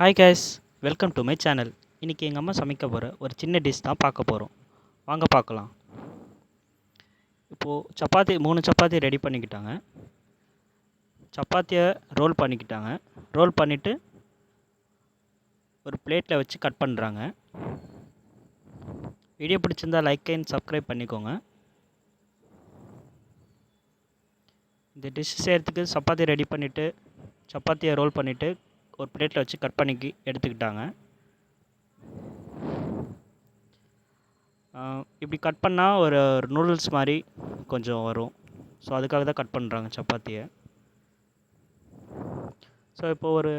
Hi guys welcome to my channel இன்றைக்கி எங்கள் அம்மா சமைக்க போகிற ஒரு சின்ன டிஷ் தான் பார்க்க போகிறோம் வாங்க பார்க்கலாம். இப்போது சப்பாத்தி மூணு சப்பாத்தி ரெடி பண்ணிக்கிட்டாங்க. சப்பாத்தியை ரோல் பண்ணிக்கிட்டாங்க. ரோல் பண்ணிவிட்டு ஒரு பிளேட்டில் வச்சு கட் பண்ணுறாங்க வீடியோ பிடிச்சிருந்தா லைக் அண்ட் சப்ஸ்கிரைப் பண்ணிக்கோங்க. இந்த டிஷ் செய்கிறதுக்கு சப்பாத்தி ரெடி பண்ணிவிட்டு சப்பாத்தியை ரோல் பண்ணிவிட்டு ஒரு பிளேட்டில் வச்சு கட் பண்ணி எடுத்துக்கிட்டாங்க. இப்படி கட் பண்ணால் ஒரு நூடுல்ஸ் மாதிரி கொஞ்சம் வரும். ஸோ அதுக்காக தான் கட் பண்ணுறாங்க சப்பாத்தியை. ஸோ இப்போ ஒரு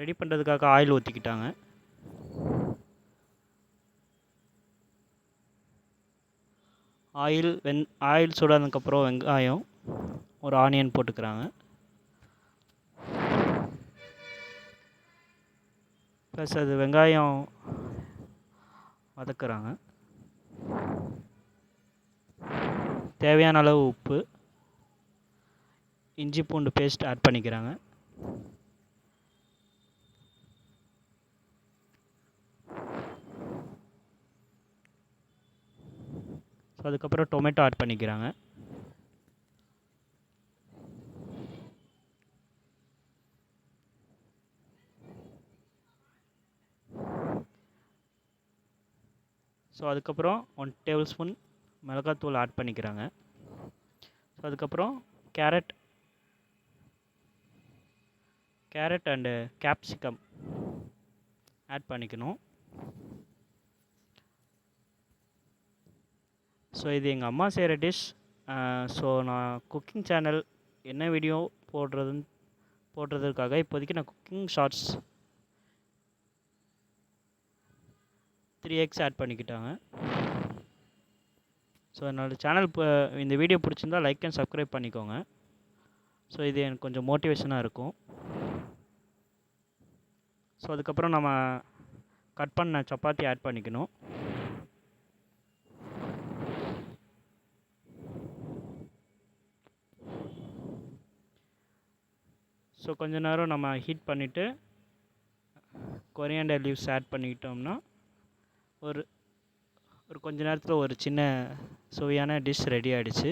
ரெடி பண்ணுறதுக்காக ஆயில் ஊற்றிக்கிட்டாங்க ஆயில் வெந் ஆயில் சூடானதுக்கப்புறம் வெங்காயம் ஒரு ஆனியன் போட்டுக்கிறாங்க. ப்ளஸ் அது வெங்காயம் வதக்குறாங்க. தேவையான அளவு உப்பு இஞ்சி பூண்டு பேஸ்ட் ஆட் பண்ணிக்கிறாங்க. ஸோ அதுக்கப்புறம் டொமேட்டோ ஆட் பண்ணிக்கிறாங்க. ஸோ அதுக்கப்புறம் ஒன் டேபிள் ஸ்பூன் மிளகாத்தூள் ஆட் பண்ணிக்கிறாங்க. ஸோ அதுக்கப்புறம் carrot carrot and capsicum add பண்ணிக்கணும். ஸோ இது எங்கள் அம்மா செய்கிற டிஷ் ஸோ நான் குக்கிங் சேனல் என்ன வீடியோ போடுறதுன்னு போடுறதுக்காக இப்போதைக்கு நான் cooking shorts three x add பண்ணிக்கிட்டாங்க. ஸோ என்னோடய சேனல் இப்போ இந்த வீடியோ பிடிச்சிருந்தா லைக் அண்ட் சப்ஸ்கிரைப் பண்ணிக்கோங்க. ஸோ இது எனக்கு கொஞ்சம் மோட்டிவேஷனாக இருக்கும். ஸோ அதுக்கப்புறம் நம்ம கட் பண்ண சப்பாத்தி ஆட் பண்ணிக்கணும். ஸோ கொஞ்ச நேரம் நம்ம ஹீட் பண்ணிவிட்டு கொரியாண்டர் லீவ்ஸ் ஆட் பண்ணிக்கிட்டோம்னா ஒரு ஒரு கொஞ்ச நேரத்தில் ஒரு சின்ன சுவையான டிஷ் ரெடி ஆகிடுச்சு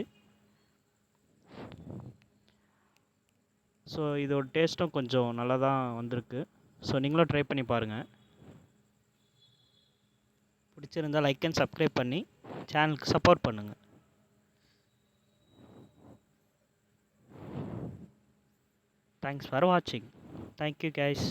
ஸோ இதோட டேஸ்ட்டும் கொஞ்சம் நல்லா தான் வந்திருக்கு. ஸோ நீங்களும் ட்ரை பண்ணி பாருங்கள் பிடிச்சிருந்தால் லைக் அண்ட் சப்ஸ்கிரைப் பண்ணி சேனலுக்கு சப்போர்ட் பண்ணுங்கள் தேங்க்ஸ் ஃபார் வாட்சிங் தேங்க்யூ கேஷ்